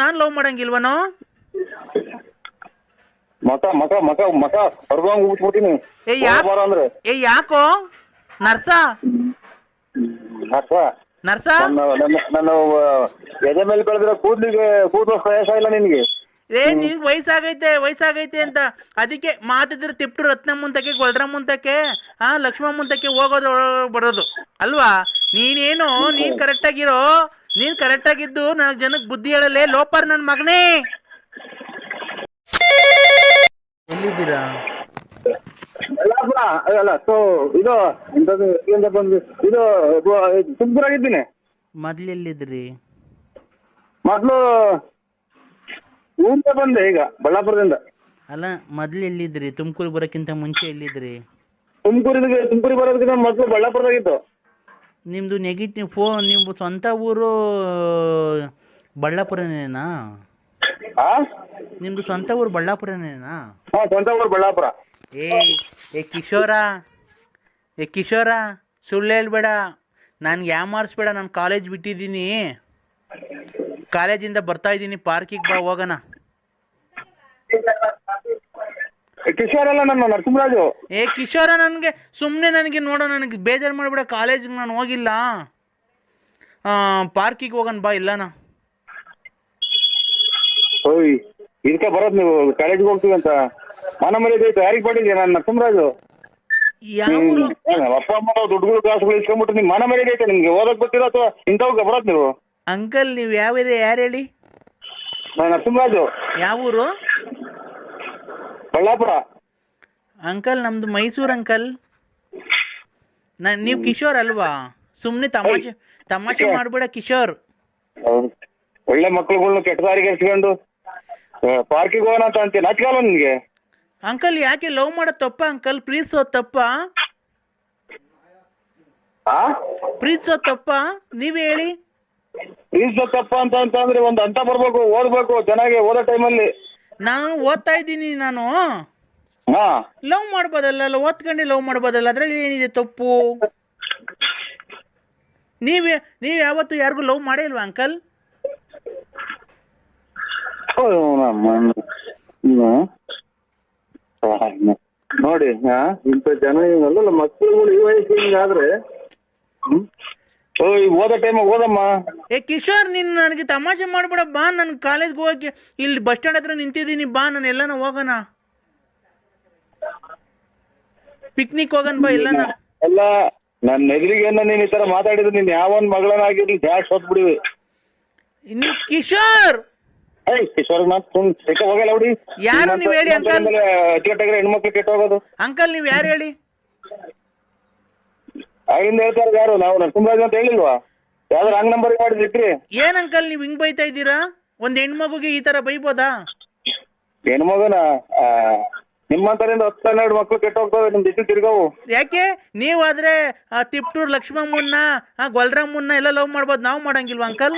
ನಾನು ಲವ್ ಮಾಡಂಗಿಲ್ವನೋ? ಮಕ ಮಕ ಮಕ ಮಕ ಹೊರಗಂಗ್ ಏ, ಯಾ- ಬರ ಅಂದ್ರೆ. ಏ ಯಾಕೋ? ನರ್ಸ? ನರ್ಸ? ನರ್ಸ? ನನ್ನ ನನ್ನ ನನ್ನ ಎದೆ ಮೇಲೆ ಬೆಳೆದಿರೋ ಕೂದ್ಲಿಗೆ ಕೂದಲು ಪ್ರಯಾಸ ಇಲ್ಲ ನಿನ್ಗೆ. ಏ ನಿನ್ ವಯಸ್ಸಾಗೈತೆ ವಯಸ್ಸಾಗೈತೆ ಅಂತ. ಅದಕ್ಕೆ ಮಾತಿದ್ರೆ ತಿಪ್ಟು ರತ್ನ ಮುಂತಕ್ಕೆ ಗೊಲ್ರ ಮುಂತಕ್ಕೆ ಹಾ ಲಕ್ಷ್ಮ ಮುಂತಕ್ಕೆ ಹೋಗೋದು ಬರೋದು. ಅಲ್ವಾ? ನೀನೇನು ನೀನ್ ಕರೆಕ್ಟಾಗಿರೋ ನೀನ್ ಕರೆಕ್ಟ್ ಆಗಿದ್ದು ನಾಲ್ಕು ಜನಕ್ಕೆ ಬುದ್ಧಿ ಹೇಳಲೆ ಲೋಪರ್ ನನ್ನ ಮಗನೇ. ಎಲ್ಲಿದ್ದೀರಾ? ಅಲ್ಲ ಸೊ ಇದು ಬಂದು ಇದು ತುಮಕೂರಾಗಿದ್ದೀನಿ. ಮೊದ್ಲು ಎಲ್ಲಿದ್ರಿ ಮೊದ್ಲು ಊರಿಂದ ಬಂದೆ ಈಗ ಬಳ್ಳಾಪುರದಿಂದ. ಅಲ್ಲ ಮೊದ್ಲು ಎಲ್ಲಿದ್ರಿ ತುಮಕೂರು ಬರೋಕ್ಕಿಂತ ಮುಂಚೆ ಎಲ್ಲಿದ್ರಿ? ತುಮಕೂರಿಗೆ ತುಮಕೂರಿಗೆ ಬರೋದಕ್ಕಿಂತ ಮೊದಲು ಬಳ್ಳಾಪುರದಾಗಿತ್ತು. ನಿಮ್ಮದು ನೆಗೆಟಿವ್ ಫೋನ್ ನಿಮ್ಮ ಸ್ವಂತ ಊರು ಬಳ್ಳಾಪುರನೇನಾ? ನಿಮ್ದು ನಿಮ್ಮದು ಸ್ವಂತ ಊರು ಬಳ್ಳಾಪುರನೇನಾ? ಸ್ವಂತ ಊರು ಬಳ್ಳಾಪುರ. ಏ ಏ ಕಿಶೋರ ಏ ಕಿಶೋರ ಸುಳ್ಳು ಹೇಳ್ಬೇಡ. ನನ್ಗೆ ಯಾಮಾರಿಸ್ಬೇಡ ನಾನು ಕಾಲೇಜ್ ಬಿಟ್ಟಿದ್ದೀನಿ. ಕಾಲೇಜಿಂದ ಬರ್ತಾ ಇದ್ದೀನಿ ಪಾರ್ಕಿಗೆ ಬಾ ಹೋಗೋಣ. ಕಿಶೋರ್ ಅಲ್ಲ ನನ್ನ ನರಸಿಂಹರಾಜು. ಏ ಕಿಶೋರ ನನಗೆ ಸುಮ್ಮನೆ ನನಗೆ ನೋಡೋ ನನಗೆ ಬೇಜಾರು ಮಾಡಿಬಿಡ ಕಾಲೇಜಿಗೆ ನಾನು ಹೋಗಿಲ್ಲ. ಪಾರ್ಕಿಗೆ ಹೋಗೋಣ ಬಾ ಇಲ್ಲನಾ. ಓಯ್ ಇದಕ್ಕೆ ಬರೋದು ನೀವು ಕಾಲೇಜಿಗೆ ಹೋಗ್ತೀವಿ ಅಂತ. ಮನ ಮರ್ಯಾದೆ ಐತೆ ಯಾರಿಗೆ ನಾನು ನರಸಿಂಹರಾಜು? ಅಪ್ಪ ಅಮ್ಮ ದುಡ್ಡುಗಳು ಕಾಸುಗಳು ಇಸ್ಕೊಂಡ್ಬಿಟ್ಟು ನಿಮ್ ಮನ ಮರ್ಯಾದೆ ಐತೆ ನಿಮ್ಗೆ ಓದಕ್ ಗೊತ್ತಿರೋ ಅಥವಾ ಇಂಥವ್ಗೆ ಬರೋದು ನೀವು? ಅಂಕಲ್ ನೀವು ಯಾವ ಯಾರ್ ಯಾರು ಹೇಳಿ? ನಾನು ನರಸಿಂಹರಾಜು. ಯಾವ ಊರು? ಬಳ್ಳಾಪುರ. ಅಂಕಲ್ ನಮ್ದು ಮೈಸೂರು ಅಂಕಲ್. ನಾ ನೀವು ಕಿಶೋರ್ ಅಲ್ವಾ? ಸುಮ್ಮನೆ ತಮಾಷೆ ತಮಾಷೆ ಮಾಡ್ಬೇಡ ಕಿಶೋರ್. ಒಳ್ಳೆ ಮಕ್ಳುಗಳ್ನ ಕೆಟ್ಟ ದಾರಿಗೆ ಪಾರ್ಕಿಗೆ ಹೋಗೋಣ ಅಂತ ಅಂತೀನಿ ನಿನ್ಗೆ ಅಂಕಲ್ ಯಾಕೆ ಲವ್ ಮಾಡೋ ತಪ್ಪ ಅಂಕಲ್? ಪ್ರೀತಿಸೋ ತಪ್ಪ? ಆ? ಪ್ರೀತಿಸೋದು ತಪ್ಪ? ನೀವ್ ಹೇಳಿ. ಪ್ರೀತಿಸೋ ತಪ್ಪ ಅಂತ ಅಂತಂದ್ರೆ ಒಂದು ಅಂತ ಬರ್ಬೇಕು ಓದ್ಬೇಕು ಚೆನ್ನಾಗಿ ಓದೋ ಟೈಮಲ್ಲಿ ನಾನು ಓದ್ತಾ ಇದ್ದೀನಿ ನಾನು. ಹಾ. ಲವ್ ಮಾಡ್ಬೋದಲ್ಲ ಅಲ್ಲ ಓದ್ಕೊಂಡು ಲವ್ ಮಾಡ್ಬೋದಲ್ಲ ಅದ್ರಲ್ಲಿ ಏನಿದೆ ತಪ್ಪು? ನೀವ್ ನೀವ್ ಯಾವತ್ತು ಯಾರಿಗೂ ಲವ್ ಮಾಡೇ ಇಲ್ವಾ ಅಂಕಲ್. ನೋಡಿ ಹಾ ಇಂಥ ಜನ ಏನಲ್ಲ ಮಕ್ಕಳುಗಳು ಈ ವಯಸ್ಸು ಹಿಂಗಾದ್ರೆ ಹ್ಮ್ ಓ ಈ ಓದೋ ಟೈಮಾಗ ಓದಮ್ಮ ಏ ಕಿಶೋರ್ ನೀನು ನನಗೆ ತಮಾಷೆ ಮಾಡ್ಬೇಡ ಬಾ ನನ್ ಕಾಲೇಜ್ ಹೋಗಕ್ಕೆ ಇಲ್ಲಿ ಬಸ್ ಸ್ಟ್ಯಾಂಡ್ ಹತ್ರ ನಿಂತಿದ್ದೀನಿ ಬಾ ನಾನು ಎಲ್ಲಾನ ಹೋಗೋಣ. ಪಿಕ್ನಿಕ್ ಹೋಗನ್ ಬಾ ಎಲ್ಲಾನ. ಅಲ್ಲ ನನ್ನ ಎದುರಿಗೇನ ನೀನ್ ಈ ತರ ಮಾತಾಡಿದ್ರೆ ನೀನ್ ಯಾವನ್ ಮಗಳನ್ನಾಗಿರ್ಲಿ ಜಾಸ್ತಿ ಹೊತ್ಬಿಡಿವಿ ನೀವು ಕಿಶೋರ್! ಏಯ್ ಕಿಶೋರ್ ಮಾತು ಸುಮ್ ಸಿಕ್ಕ ಹೋಗಲ್ಲ ಹುಡಿ ಯಾರು ನೀವ್ ಹೇಳಿ ಅಂಕಲ್? ಅಚ್ಚುಕಟ್ಟಾಗಿರೋ ಹೆಣ್ಮಕ್ಳು ಕೆಟ್ಟ ಹೋಗೋದು. ಅಂಕಲ್ ನೀವ್ ಯಾರು ಹೇಳಿ? ಆಗಿಂದ ಹೇಳ್ತಾರೆ ಯಾರು? ನಾವು ನರಸಿಂಹರಾಜ್ ಅಂತ ಹೇಳಿಲ್ವಾ? ಯಾವ್ದು ಹಂಗ್ ನಂಬರ್ ಮಾಡಿದ್ರಿ ಏನ್ ಅಂಕಲ್ ನೀವ್ ಹಿಂಗ್ ಬೈತಾ ಇದ್ದೀರಾ? ಒಂದ್ ಹೆಣ್ಮಗುಗೆ ಈ ತರ ಬೈಬೋದಾ? ಹೆಣ್ಮಗನ ನಿಮ್ಮಂತರಿಂದ ಹತ್ತು ಹನ್ನೆರಡು ಮಕ್ಳು ಕೆಟ್ಟ ಹೋಗ್ತವೆ ನಿಮ್ ದಿಟ್ಟು ತಿರ್ಗವು. ಯಾಕೆ? ನೀವಾದ್ರೆ ಆ ತಿಪ್ಟೂರ್ ಲಕ್ಷ್ಮಮ್ಮನ್ನ ಆ ಗೊಲ್ರಮ್ಮನ್ನ ಎಲ್ಲ ಲವ್ ಮಾಡ್ಬೋದು. ನಾವು ಮಾಡಂಗಿಲ್ವಾ ಅಂಕಲ್?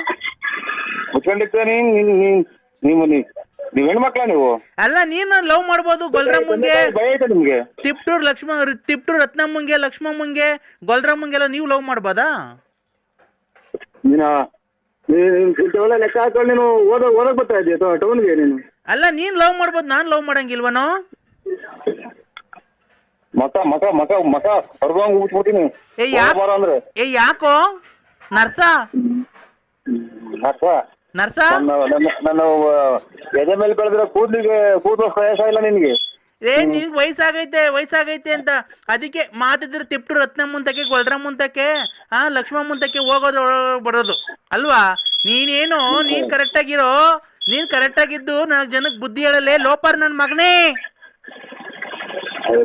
ಮುಚ್ಕೊಂಡಿರ್ತೀರ ನೀನ್? ನೀನ್- ನೀನ್- ನೀವು ನೀವ್ ನೀವ್ ಹೆಣ್ಮಕ್ಳ ನೀವು? ಅಲ್ಲ ನೀನು ಲವ್ ಮಾಡ್ಬೋದು ಗೊಲ್ರಮ್ಮಂಗೆ ಭಯ ಐತೆ ನಿಮ್ಗೆ? ತಿಪ್ಟೂರ್ ಲಕ್ಷ್ಮ ತಿಪ್ಟೂರ್ ರತ್ನಮ್ಮಂಗೆ ಲಕ್ಷ್ಮಮ್ಮಂಗೆ ಗೊಲ್ರಮ್ಮಂಗೆಲ್ಲ ನೀವು ಲವ್ ಮಾಡ್ಬೋದಾ? ನೀನ? ನೀನ್ ಇಂಥವೆಲ್ಲ ಲೆಕ್ಕ ಹಾಕೊಂಡು ನೀನು ಓದೋ ಓದಕ್ ಬರ್ತಾ ಇದೆಯಾ ಟೌನ್ಗೆ ನೀನು? ಅಲ್ಲ ನೀನ್ ಲವ್ ಮಾಡ್ಬೋದು ನಾನ್ ಲವ್ ಮಾಡಂಗಿಲ್ವನೋ? ಮಕ ಮಕ ಮಕ ಮಕ ಹೊರಗಂಗ್ ಹೋಗ್ಬಿಟ್ಬಿಟ್ಟಿನಿ ಏ ಯಾ ಬರ ಅಂದ್ರೆ. ಏ ಯಾಕೋ? ನರ್ಸ? ಅರ್ಥ ನರ್ಸ? ನನ್ನ ನನ್ನ ನನ್ನ ಎದೆ ಮೇಲೆ ಬೆಳೆದಿರೋ ಕೂದಲಿಗೆ ಕೂದಲು ಪ್ರಯಾಸ ಇಲ್ಲ ನಿನ್ಗೆ. ಏ ನೀನ್ ವಯಸ್ಸಾಗೈತೆ ವಯಸ್ಸಾಗೈತೆ ಅಂತ. ಅದಕ್ಕೆ ಮಾತಿದ್ರೆ ತಿಪ್ಟು ರತ್ನ ಮುಂತಕ್ಕೆ ಗೊಲ್ರ ಮುಂತಕ್ಕೆ ಆ ಲಕ್ಷ್ಮ ಮುಂತಕ್ಕೆ ಹೋಗೋದು ಬರೋದು. ಅಲ್ವಾ? ನೀನೇನು ನೀನ್ ಕರೆಕ್ಟಾಗಿರೋ ನೀನ್ ಕರೆಕ್ಟಾಗಿದ್ದು ನಾಲ್ಕು ಜನಕ್ಕೆ ಬುದ್ಧಿ ಹೇಳಲೇ ಲೋಪರ್ ನನ್ ಮಗನೇ.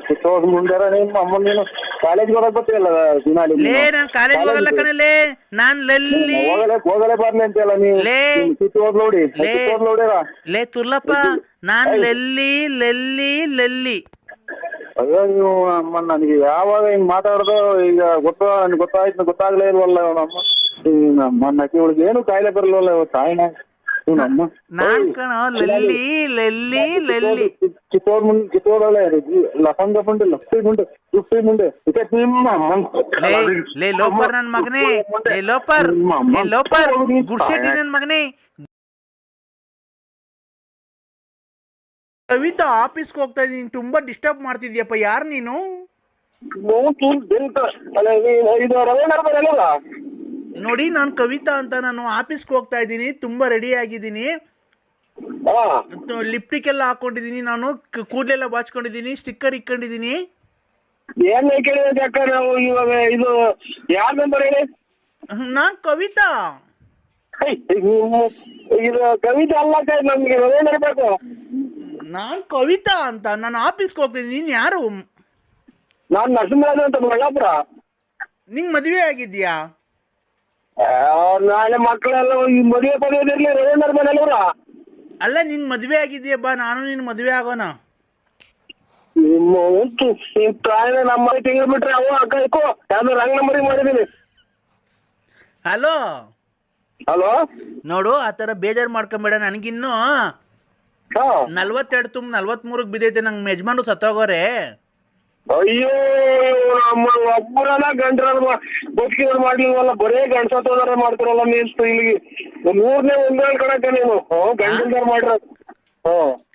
ಕಿತ್ತೋದ್ ಮುಂದಾರ ನಿಮ್ಮ ಅಮ್ಮ ನೀನು? ಕಾಲೇಜ್ಗೆ ಹೋಗಕ್ ಬರ್ತೀಯಲ್ಲ ದಿನ ಲೇ ನಾನು? ಕಾಲೇಜ್ ಹೋಗಲ್ಲ ಕಣಲೇ ನಾನ್ ಲಲ್ಲಿ ಹೋಗಲೇ ಹೋಗಲೇ ಬರ್ಲಿ ಅಂತೆಲ್ಲ ನೀವು ಲೇ. ಕಿತ್ತೋದ್ ನೋಡಿ ಲೇ. ಕಿತ್ತೋದ್ ನೋಡಿರ ಲೇ ತುರ್ಲಪ್ಪ ನಾನ್ ಲಲ್ಲಿ ಲಲ್ಲಿ ಲಲ್ಲಿ. ಅಯ್ಯೋ ನೀವು ಅಮ್ಮ ನನಗೆ ಯಾವಾಗ ಹಿಂಗ್ ಮಾತಾಡೋದು ಈಗ ಗೊತ್ತ ನನ್ಗೆ ಗೊತ್ತಾಯ್ತು ಗೊತ್ತಾಗ್ಲೇ ಇಲ್ವಲ್ಲ ಅಮ್ಮ. ನಮ್ಮ ಅಕ್ಕಿ ಏನು ಕಾಯಿಲೆ ಬರಲ್ವಲ್ಲ ಇವತ್ತು ತಾಯಿನ. ನಾನ್ ಕಣೋ ಲಲ್ಲಿ ಲೆಲ್ಲಿ ಲಲ್ಲಿ. ಕಿತ್ತೋದ್ ಮುಂದೆ ಕಿತ್ತೋದಳೆ ಲಫಂಗ ಮುಂಡೆ ಲಫ್ಟಿ ಮುಂಡೆ ಲುಫ್ಟಿ ಮುಂಡೆ ಇಕ ನಿಮ್ಮ ಲೇ ಲೋಪರ್ ನನ್ ಮಗನೇ. ಲೇ ಲೋಪರ್. ಲೇ ಲೋಪರ್. ಗುಡ್ಸಿಟ್ಟಿ ನನ್ ಮಗನೇ. ಕವಿತಾ ಆಫೀಸ್ಗೆ ಹೋಗ್ತಾ ಇದೀನಿ ತುಂಬಾ ಡಿಸ್ಟರ್ಬ್ ಮಾಡ್ತಿದ್ಯಪ್ಪ. ಯಾರು ನೀನು? ಮೂತು ಬೆಂತ ಅಲ್ಲ ಇದು- ರವೀಂದ್ರ ನೋಡಿ ನಾನು ಕವಿತಾ ಅಂತ ನಾನು ಆಫೀಸ್ಗೆ ಹೋಗ್ತಾ ಇದ್ದೀನಿ ತುಂಬಾ ರೆಡಿ ಆಗಿದ್ದೀನಿ. ಲಿಪ್ಟಿಕ್ ಎಲ್ಲ ಹಾಕೊಂಡಿದ್ದೀನಿ ನಾನು ಕೂದಲೆಲ್ಲ ಬಾಚ್ಕೊಂಡಿದ್ದೀನಿ ಸ್ಟಿಕ್ಕರ್ ಇಕ್ಕೊಂಡಿದ್ದೀನಿ. ಏನ್ ಕೇಳಿದ ಅಕ್ಕ ನಾವು ಇವಾಗ ಇದು ಯಾರ ನಂಬರ್ ಹೇಳಿ? ನಾನು ಕವಿತಾ. ಇದು- ಕವಿತಾ ಕವಿತೆ ಅಲ್ಲ ಅಕ್ಕ, ನಮ್ಗೆ ರವೀಂದ್ರ ಬೇಕು ನಾನು ಕವಿತಾ ಅಂತ ನಾನು ಆಫೀಸ್ಗೆ ಹೋಗ್ತಿದ್ದೀನಿ ನೀನ್ ಯಾರು? ನಾನ್ ನರಸಿಂಹರಾಜು ಅಂತ ಬಳ್ಳಾಪುರ ನಿಂಗ್ ಮದ್ವೆ ಆಗಿದ್ಯಾ? ನಾಳೆ ಮಕ್ಕಳೆಲ್ಲ ಈ ಮದುವೆ ಪಡೆಯೋದಿರ್ಲಿ ರವೀಂದ್ರ ಅಲ್ಲ ನಿನ್ ಮದ್ವೆ ಆಗಿದ್ಯಪ್ಪ ನಾನು ನಿನ್ ಮದ್ವೆ ಆಗೋಣ. ನಿಮ್ಮ ಉಂಟು ಈ ಪ್ರಾಯ ನಮ್ಮ ತಿಂಗಳು ಬಿಟ್ರೆ ಅವ ಅಕ್ಕ ಇಕ್ಕೋ ಯಾವ್ದೋ ರಂಗ್ ನಂಬರಿಗೆ ಮಾಡಿದೀನಿ ಹಲೋ? ಹಲೋ? ನೋಡು ಆ ಬೇಜಾರ್ ಬೇಜಾರು ಮಾಡ್ಕೊಂಬೇಡ ನನಗಿನ್ನೂ. ಹಾ. ನಲ್ವತ್ತೆರಡು ತುಂಬ ನಲ್ವತ್ಮೂರಕ್ಕೆ ಬಿದ್ದೈತೆ ನಂಗೆ ಯಜಮಾನ್ರು ಸತ್ತೋಗೋರೆ. ಅಯ್ಯೋ ನಮ್ಮ ಒಬ್ಬರನ ಗಂಟ್ರನ್ನ ಬದುಕಿನ ಮಾಡ್ಲಿಲ್ವಲ್ಲ ಬರೇ ಗಂಡ್ಸತ್ತೋದಾರ ಮಾಡ್ತಾರಲ್ಲ ನೀನು ಇಲ್ಲಿ ಮೂರನೇ ಒಂದಾಳ್ ಕಣಕ್ಕ ನೀನು ಹ್ಞೂ ಗಂಡಲ್ದಾರ್ ಮಾಡಿರೋದು.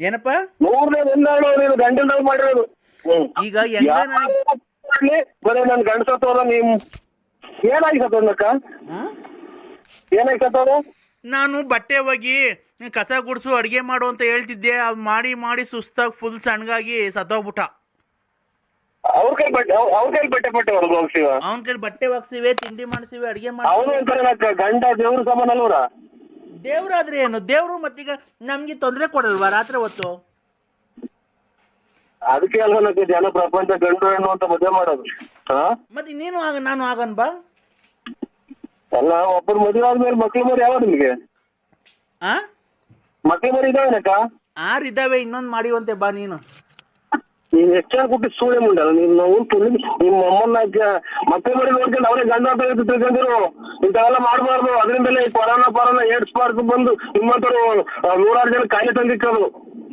ಏನಪ್ಪ? ಮೂರನೇ ಒಂದೆರಡು ನೀನು ಗಂಡಲ್ದಾರ್ ಮಾಡಿರೋದು. ಈಗ ಬರೇ ನನ್ ಏನಾಗಿ ಸತ್ತೋದಕ್ಕ ಹ್ಮ್? ಏನಾಗಿ ಸತ್ತೋದ? ನಾನು ಬಟ್ಟೆ ಹೋಗಿ ಕಸ ಗುಡಿಸು ಅಡಿಗೆ ಮಾಡು ಅಂತ ಹೇಳ್ತಿದ್ದೆ. ಮಾಡಿ ಮಾಡಿ ಸುಸ್ತಾಗಿ ಫುಲ್ ಸಣ್ಣಗಾಗಿ ಸತ್ತೋಗ್ಬಿಟ್ಟ. ಅವ್ರ ಕೈ ಬಟ್ಟೆ ಅವ್ರ ಕೈ ಬಟ್ಟೆ ಬಟ್ಟೆ ಹೊರಗೆ ಅವನ ಕೈಲಿ ಬಟ್ಟೆ ಒಗ್ಸಿವೆ ತಿಂಡಿ ಮಾಡಿಸಿವೆ ಅಡಿಗೆ ಅವನು ಮಾಡಿ ಅಂತಾರೆ ಗಂಡ ದೇವ್ರ ಸಮಾನ ಅಲ್ವರ ದೇವ್ರಾದ್ರೆ ಏನು? ದೇವ್ರು ಮತ್ತೀಗ ನಮ್ಗೆ ತೊಂದ್ರೆ ಕೊಡಲ್ವಾ ರಾತ್ರಿ ಹೊತ್ತು? ಅದಕ್ಕೆ ಅಲ್ವ ನಕ್ಕ ಜನ ಪ್ರಪಂಚ ಗಂಡು ಹೆಣ್ಣು ಅಂತ ಮದುವೆ ಮಾಡೋದು? ಹಾ? ಮತ್ತೆ ನೀನು ಆಗ ನಾನು ಆಗನ್ ಬಾ. ಅಲ್ಲ ಒಬ್ಬರು ಮದುವೆ ಆದ್ಮೇಲೆ ಮಕ್ಳು ಮರಿ ಯಾವ ನಿಮ್ಗೆ? ಆ? ಮಕ್ಳು ಮರಿ ಇದಾವೇನಕ್ಕ ಆರ್ ಇದ್ದಾವೆ ಇನ್ನೊಂದ್ ಮಾಡಿವಂತೆ ಬಾ ನೀನು. ನೀನ್ ಎಷ್ಟು ಕೊಟ್ಟು ಸೂಳೆ ಮುಂಡಲ್ಲ ನೀನ್ ನಾವು ನಿಮ್ಮ ಅಮ್ಮನ ಮಕ್ಳು ಮರಿ ನೋಡ್ಕೊಂಡು ಅವರೇ ಗಂಡ ಅಂತ ತಿಳ್ಕೊಂಡಿರು. ಇಂಥವೆಲ್ಲ ಮಾಡಬಾರ್ದು. ಅದರಿಂದಲೇ ಈ ಕೊರೋನಾ ಪರೋನಾ ಏಡ್ಸ್ ಪಾರ್ಕ್ ಬಂದು ನಿಮ್ಮಂತರು ನೂರಾರು ಜನ ಕಾಯಿಲೆ ತಂದಿಕ್ಕದು.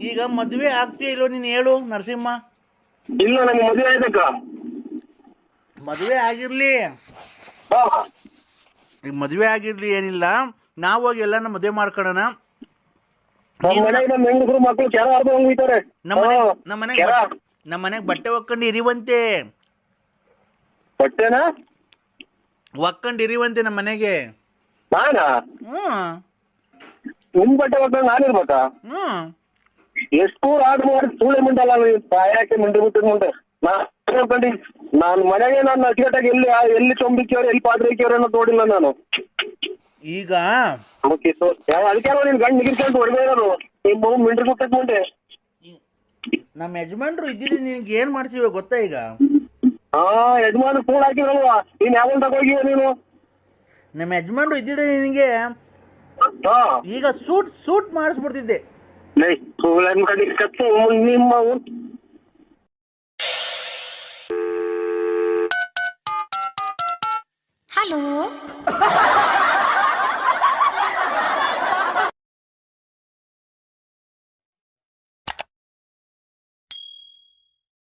ಈಗ ಮದ್ವೆ ಆಗ್ತೀಯ ಇಲ್ಲೋ ನೀನು ಹೇಳು ನರಸಿಂಹ? ಇಲ್ಲ ನಮ್ಗೆ ಮದುವೆ ಆಯ್ತಕ್ಕ. ಮದುವೆ ಆಗಿರ್ಲಿ. ಹಾ. ಈಗ ಮದುವೆ ಆಗಿರ್ಲಿ ಏನಿಲ್ಲ. ನಾವು ಹೋಗಿ ಎಲ್ಲಾನ ಮದುವೆ ಮಾಡ್ಕೊಳ್ಳೋಣ ನಮ್ಮ ಮನೆಗೆ ನಮ್ಮ ಹೆಂಗಸರು ಮಕ್ಕಳು ಕೆರ ಅರ್ಧ ಹೋಗ್ತಾರೆ ನಮ್ಮ ಮನೆ ನಮ್ಮ ಮನೆಗೆ ಕೆರ. ನಮ್ಮ ಮನೆಗೆ ಬಟ್ಟೆ ಒಕ್ಕಂಡು ಇರಿವಂತೆ. ಬಟ್ಟೆನಾ? ಒಕ್ಕಂಡು ಇರಿವಂತೆ ನಮ್ಮ ಮನೆಗೆ. ನಾನಾ? ನಿಮ್ ಬಟ್ಟೆ ಒಕ್ಕ ನಾನಿರ್ಬೇಕಾ ಹ್ಞೂ. ಎಷ್ಟು ಆರ್ಡರ್ ಮಾಡಿ ಸೂಳೆ ಮುಂಡಲ್ಲ ಸಾಯಕ್ಕೆ ಮುಂಡೆ ಬಿಟ್ಟು ಮುಂದೆ ನಾನು ನಾನು ನಾನ್ ಮನೆಗೆ ನಾನು ಅಚ್ಚುಕಟ್ಟಾಗಿ ಎಲ್ಲಿ ಎಲ್ಲಿ ಚೊಂಬಿಕ್ಕಿಯವ್ರು ಎಲ್ಲಿ ಪಾದ್ರಕ್ಕಿಯವ್ರು ಅನ್ನೋ ನೋಡಿಲ್ಲ ನಾನು. ಈಗ ಅದಕ್ಕೆ ನೀನ್ ಗಂಡ್ ನಿಗಿರ್ಕೊಂಡು ಹೊಡೆದೇ ಇರೋದು. ನಿಮ್ಮ ಮಿಂಡ್ರಿ ಬಿಟ್ಟದ್ ಮುಂದೆ ನಮ್ಮ ಯಜಮಾನ್ರು ಇದ್ದಿದ್ದು ನಿನ್ಗೆ ಏನ್ ಮಾಡ್ಸಿವ ಗೊತ್ತಾ ಈಗ? ಹಾ ಯಜಮಾನ ಫೋನ್ ಹಾಕಿದ್ರಲ್ವಾ? ನೀನ್ ಯಾವಾಗ ತಗೋಗಿವ ನೀನು? ನಮ್ಮ ಯಜಮಾನ್ರು ಇದ್ದಿದ್ರೆ ನಿನಗೆ? ಹಾ. ಈಗ ಸೂಟ್ ಸೂಟ್ ಮಾಡಿಸ್ಬಿಡ್ತಿದ್ದೆ. ಲೈ ಸೂಳನ್ ಕಡೆ ಕತ್ತು ನಿಮ್ಮ ಊರ್- ಹಲೋ